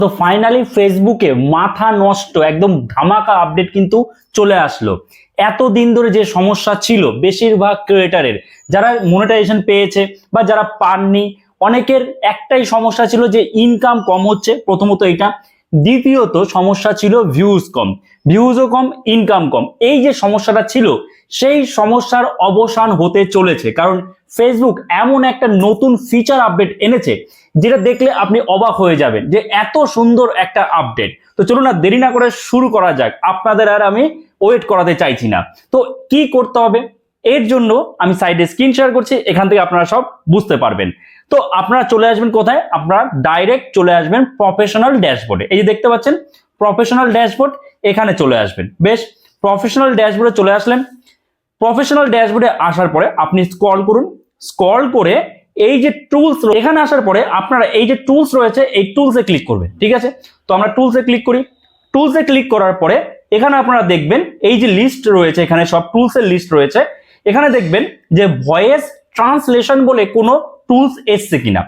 তো ফাইনালি ফেসবুকে মাথা নষ্ট, একদম ধামাকা আপডেট কিন্তু চলে আসলো। এত দিন ধরে যে সমস্যা ছিল বেশিরভাগ ক্রিয়েটারের যারা মনিটাইজেশন পেয়েছে বা যারা পাননি, অনেকের একটাই সমস্যা ছিল যে ইনকাম কম হচ্ছে, প্রথমত এটা। দ্বিতীয়ত সমস্যা ছিল ভিউজ কম ভিউজও কম ইনকাম কম। এই যে সমস্যাটা ছিল, সেই সমস্যার অবসান হতে চলেছে। কারণ ফেসবুক এমন একটা নতুন ফিচার আপডেট এনেছে, যেটা দেখলে আপনি অবাক হয়ে যাবেন যে এত সুন্দর একটা আপডেট তো চলুন না দেরি না করে শুরু করা যাক। আপনাদের আর আমি ওয়েট করাতে চাইছি না। তো কি করতে হবে? এর জন্য আমি সাইডে স্ক্রিন শেয়ার করছি, এখান থেকে আপনারা সব বুঝতে পারবেন। তো আপনারা চলে আসবেন কোথায়? আপনারা ডাইরেক্ট চলে আসবেন প্রফেশনাল ড্যাশবোর্ডে এই যে দেখতে পাচ্ছেন প্রফেশনাল ড্যাশবোর্ড এখানে চলে আসবেন। বেশ প্রফেশনাল ড্যাশবোর্ডে চলে আসলেন। প্রফেশনাল ড্যাশবোর্ডে আসার পরে আপনি স্ক্রল করুন। স্ক্রল করে এই যে টুলস এখানে আসার পরে আপনারা এই যে টুলস রয়েছে, এই টুলসে ক্লিক করবেন, ঠিক আছে? তো আমরা টুলসে ক্লিক করি। টুলসে ক্লিক করার পরে এখানে আপনারা দেখবেন, এই যে লিস্ট রয়েছে এখানে, সব টুলসের লিস্ট রয়েছে। এখানে দেখবেন যে ভয়েস ট্রান্সলেশন বলে কোনো টুলস এসছে কিনা।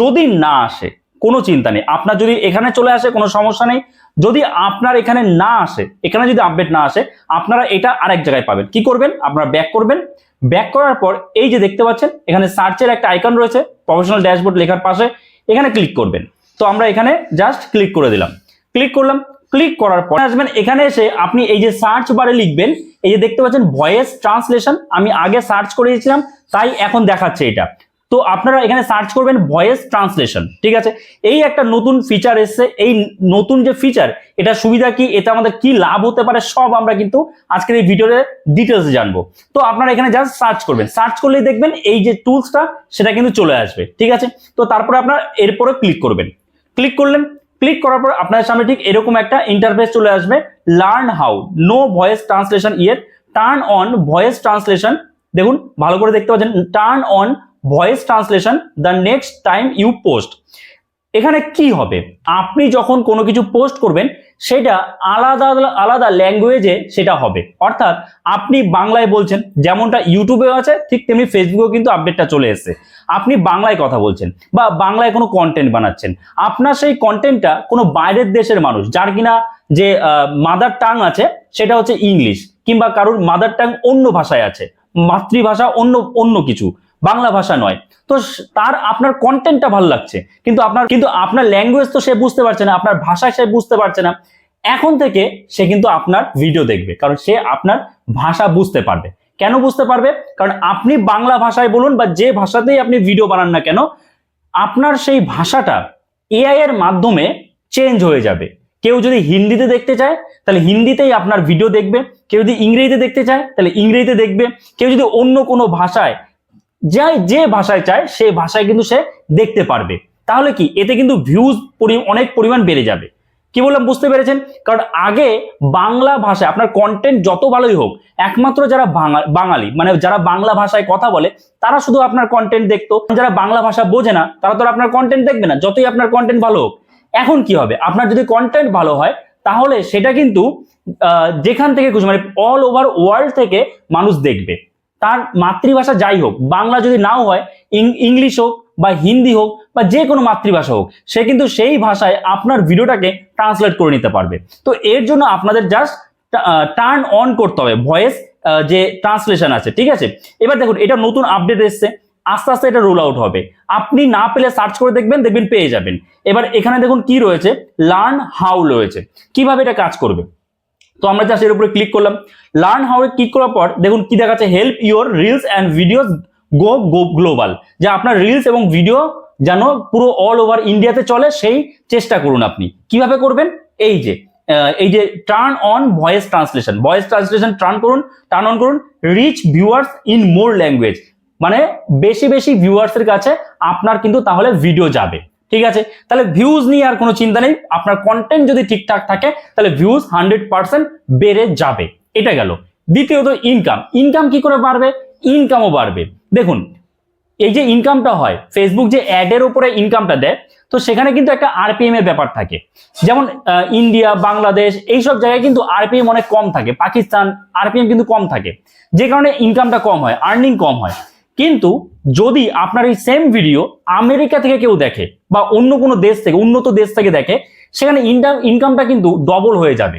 যদি না আসে, কোনো চিন্তা নেই। আপনার যদি এখানে চলে আসে, কোনো সমস্যা নেই। যদি আপনার এখানে না আসে, এখানে যদি আপডেট না আসে, আপনারা এটা আরেক জায়গায় পাবেন। কি করবেন? আপনারা ব্যাক করবেন। ব্যাক করার পর এই যে দেখতে পাচ্ছেন, এখানে সার্চের একটা আইকন রয়েছে প্রফেশনাল ড্যাশবোর্ড লেখার পাশে। এখানে ক্লিক করবেন। তো আমরা এখানে জাস্ট ক্লিক করে দিলাম। ক্লিক করলাম। ক্লিক করার পর আসবেন, এখানে এসে আপনি এই যে সার্চ বারে লিখবেন, এই যে দেখতে পাচ্ছেন ভয়েস ট্রান্সলেশন আমি আগে সার্চ করে দিয়েছিলাম তাই এখন দেখাচ্ছে এটা। তো আপনারা এখানে সার্চ করবেন ভয়েস ট্রান্সলেশন ঠিক আছে? এই একটা নতুন ফিচার এসছে, এই নতুন যে ফিচার এটা সুবিধা কি এটা আমাদের কি লাভ হতে পারে, সব আমরা কিন্তু আজকের এই ভিডিওতে ডিটেলস জানব। তো আপনারা এখানে জাস্ট সার্চ করবেন সার্চ করলেই দেখবেন এই যে টুলসটা সেটা কিন্তু চলে আসবে, ঠিক আছে? তো তারপরে আপনার এরপরে ক্লিক করবেন। ক্লিক করলেন ক্লিক করার পর আপনার সামনে ঠিক এরকম একটা ইন্টারফেস চলে আসবে। Learn how know voice translation ইয়ের টার্ন অন ভয়েস ট্রান্সলেশন দেখুন, ভালো করে দেখতে পাচ্ছেন turn on voice translation the next time you post এখানে কি হবে? আপনি যখন কোনো কিছু পোস্ট করবেন সেটা আলাদা আলাদা ল্যাঙ্গুয়েজে সেটা হবে। অর্থাৎ আপনি বাংলায় বলছেন, যেমনটা ইউটিউবেও আছে, ঠিক তেমনি ফেসবুকেও কিন্তু আপডেটটা চলে এসেছে। আপনি বাংলায় কথা বলছেন বা বাংলায় কোনো কন্টেন্ট বানাচ্ছেন। আপনার সেই কন্টেন্টটা কোনো বাইরের দেশের মানুষ, যার কিনা যে মাদার টাং আছে, সেটা হচ্ছে ইংলিশ কিংবা কারোর মাদার টাং অন্য ভাষায় আছে। মাতৃভাষা অন্য অন্য কিছু। বাংলা ভাষা নয়। তো তার আপনার কন্টেন্টটা ভালো লাগছে। কিন্তু আপনার কিন্তু আপনার ল্যাঙ্গুয়েজ তো সে বুঝতে পারছে না, আপনার ভাষা সে বুঝতে পারছে না। এখন থেকে সে কিন্তু আপনার ভিডিও দেখবে, কারণ সে আপনার ভাষা বুঝতে পারবে। কেন বুঝতে পারবে? কারণ আপনি বাংলা ভাষায় বলুন বা যে ভাষাতেই আপনি ভিডিও বানান না কেন, আপনার সেই ভাষাটা এআই এর মাধ্যমে চেঞ্জ হয়ে যাবে। কেউ যদি হিন্দিতে দেখতে চায়, তাহলে হিন্দিতেই আপনার ভিডিও দেখবে। কেউ যদি ইংরেজিতে দেখতে চায়, তাহলে ইংরেজিতে দেখবে। কেউ যদি অন্য কোনো ভাষায় যাই যে ভাষায় চায়, সে ভাষায় কিন্তু সে দেখতে পারবে। তাহলে কি? এতে কিন্তু ভিউজ অনেক পরিমাণ বেড়ে যাবে। কি বললাম? বুঝতে পেরেছেন? কারণ আগে বাংলা ভাষায় আপনার কন্টেন্ট যত ভালোই হোক, একমাত্র যারা বাঙালি মানে যারা বাংলা ভাষায় কথা বলে, তারা শুধু আপনার কন্টেন্ট দেখতো। যারা বাংলা ভাষা বোঝে না, তারা তো আপনার কন্টেন্ট দেখবে না, যতই আপনার কন্টেন্ট ভালো হোক। এখন কি হবে? আপনার যদি কন্টেন্ট ভালো হয়, তাহলে সেটা কিন্তু যেখান থেকে খুশি মানে অল ওভার ওয়ার্ল্ড থেকে মানুষ দেখবে। তার মাতৃভাষা যাই হোক, বাংলা যদি নাও হয় ইংলিশ হোক বা হিন্দি হোক বা যে কোনো মাতৃভাষা হোক, সে কিন্তু সেই ভাষায় আপনার ভিডিওটাকে ট্রান্সলেট করে নিতে পারবে। তো এর জন্য আপনাদের জাস্ট টার্ন অন করতে হবে ভয়েস যে ট্রান্সলেশন আছে, ঠিক আছে? এবার দেখুন, এটা নতুন আপডেট এসছে, আস্তে আস্তে এটা রোল আউট হবে। আপনি না পেলে সার্চ করে দেখবেন দেখবেন পেয়ে যাবেন। এবার এখানে দেখুন কি রয়েছে লার্ন হাউ রয়েছে। কীভাবে এটা কাজ করবে? তো আমরা জাস্ট এর উপরে ক্লিক করলাম। লার্ন হাউ এ ক্লিক করার পর দেখুন কি দেখাচ্ছে help your reels and videos go go global যে আপনার রিলস এবং ভিডিও যেন পুরো অল ওভার ইন্ডিয়াতে চলে, সেই চেষ্টা করুন আপনি। কীভাবে করবেন? এই যে এই যে turn on voice translation voice translation turn করুন টার্ন অন করুন reach viewers in more language মানে বেশি বেশি ভিউয়ার্সের কাছে আপনার কিন্তু তাহলে ভিডিও যাবে। ঠিক আছে? তাহলে ভিউজ নিয়ে আর কোনো চিন্তা নেই। আপনার কন্টেন্ট যদি ঠিকঠাক থাকে, তাহলে ভিউজ হান্ড্রেড পার্সেন্ট বেড়ে যাবে। এটা গেল। দ্বিতীয়ত ইনকাম ইনকাম কি করে বাড়বে? ইনকামও বাড়বে। দেখুন, এই যে ইনকামটা হয় ফেসবুক যে অ্যাডের উপরে ইনকামটা দেয়, তো সেখানে কিন্তু একটা আরপিএম এর ব্যাপার থাকে। যেমন ইন্ডিয়া বাংলাদেশ এইসব জায়গায় কিন্তু আরপিএম অনেক কম থাকে। পাকিস্তান আরপিএম কিন্তু কম থাকে। যে কারণে ইনকামটা কম হয় আর্নিং কম হয়। কিন্তু যদি আপনার এই সেম ভিডিও আমেরিকা থেকে কেউ দেখে বা অন্য কোনো দেশ থেকে, উন্নত দেশ থেকে দেখে, সেখানে ইনকাম ইনকামটা কিন্তু ডবল হয়ে যাবে।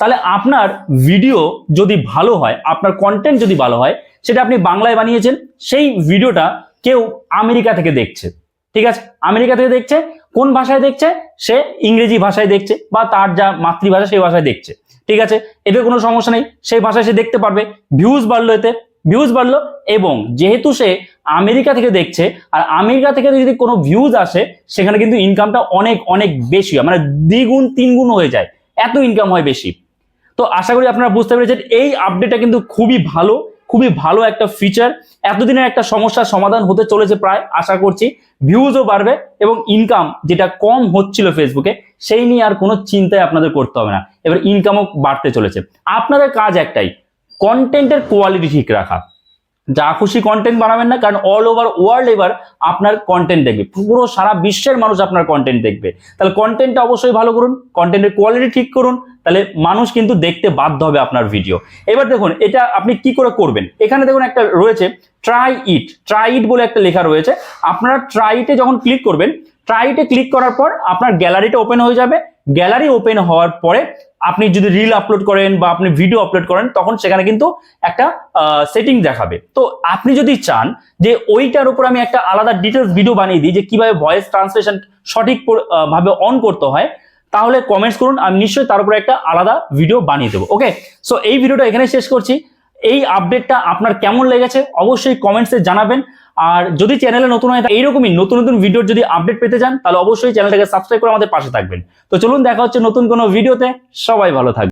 তাহলে আপনার ভিডিও যদি ভালো হয়, আপনার কন্টেন্ট যদি ভালো হয়, সেটা আপনি বাংলায় বানিয়েছেন, সেই ভিডিওটা কেউ আমেরিকা থেকে দেখছে। ঠিক আছে? আমেরিকা থেকে দেখছে, কোন ভাষায় দেখছে? সে ইংরেজি ভাষায় দেখছে বা তার যা মাতৃভাষা সেই ভাষায় দেখছে। ঠিক আছে? এতে কোনো সমস্যা নেই, সেই ভাষায় সে দেখতে পারবে। ভিউজ বাড়লো এতে ভিউজ বাড়লো এবং যেহেতু সে আমেরিকা থেকে দেখছে, আর আমেরিকা থেকে যদি কোনো ভিউজ আসে, সেখানে কিন্তু ইনকামটা অনেক অনেক বেশি হয়। মানে দ্বিগুণ, তিনগুণ হয়ে যায়। এত ইনকাম হয় বেশি। তো আশা করি আপনারা বুঝতে পেরেছেন, এই আপডেটটা কিন্তু খুবই ভালো খুবই ভালো একটা ফিচার এতদিনের একটা সমস্যার সমাধান হতে চলেছে প্রায়, আশা করছি। ভিউজও বাড়বে এবং ইনকাম যেটা কম হচ্ছিল ফেসবুকে সেই নিয়ে আর কোনো চিন্তায় আপনাদের করতে হবে না। এবার ইনকামও বাড়তে চলেছে। আপনাদের কাজ একটাই কন্টেন্টের কোয়ালিটি ঠিক রাখা। যা খুশি কন্টেন্ট বানাবেন না, কারণ অল ওভার ওয়ার্ল্ড এবার আপনার কন্টেন্ট দেখবে। পুরো সারা বিশ্বের মানুষ আপনার কন্টেন্ট দেখবে। তাহলে কন্টেন্টটা অবশ্যই ভালো করুন কন্টেন্টের কোয়ালিটি ঠিক করুন, তাহলে মানুষ কিন্তু দেখতে বাধ্য হবে আপনার ভিডিও এবার দেখুন, এটা আপনি কি করে করবেন? এখানে দেখুন একটা রয়েছে ট্রাই ইট ট্রাই ইট বলে একটা লেখা রয়েছে। আপনারা ট্রাইটে যখন ক্লিক করবেন ট্রাইটে ক্লিক করার পর আপনার গ্যালারিটা ওপেন হয়ে যাবে। গ্যালারি ওপেন হওয়ার পরে আপনি যদি রিল আপলোড করেন বা আপনি ভিডিও আপলোড করেন, তখন সেখানে কিন্তু একটা সেটিং দেখাবে। তো আপনি যদি চান যে ওইটার উপর আমি একটা আলাদা ডিটেলস ভিডিও বানিয়ে দিই যে কীভাবে ভয়েস ট্রান্সলেশন সঠিক ভাবে অন করতে হয়, তাহলে কমেন্টস করুন, আমি নিশ্চয়ই তার উপরে একটা আলাদা ভিডিও বানিয়ে দেবো। ওকে সো এই ভিডিওটা এখানে শেষ করছি। এই আপডেটটা আপনার কেমন লেগেছে? অবশ্যই কমেন্টসে জানাবেন। আর যদি চ্যানেলে নতুন হয় এইরকমই নতুন নতুন ভিডিওর যদি আপডেট পেতে চান, তাহলে অবশ্যই চ্যানেলটাকে সাবস্ক্রাইব করে আমাদের পাশে থাকবেন। তো চলুন, দেখা হচ্ছে নতুন কোনো ভিডিওতে সবাই ভালো থাকবে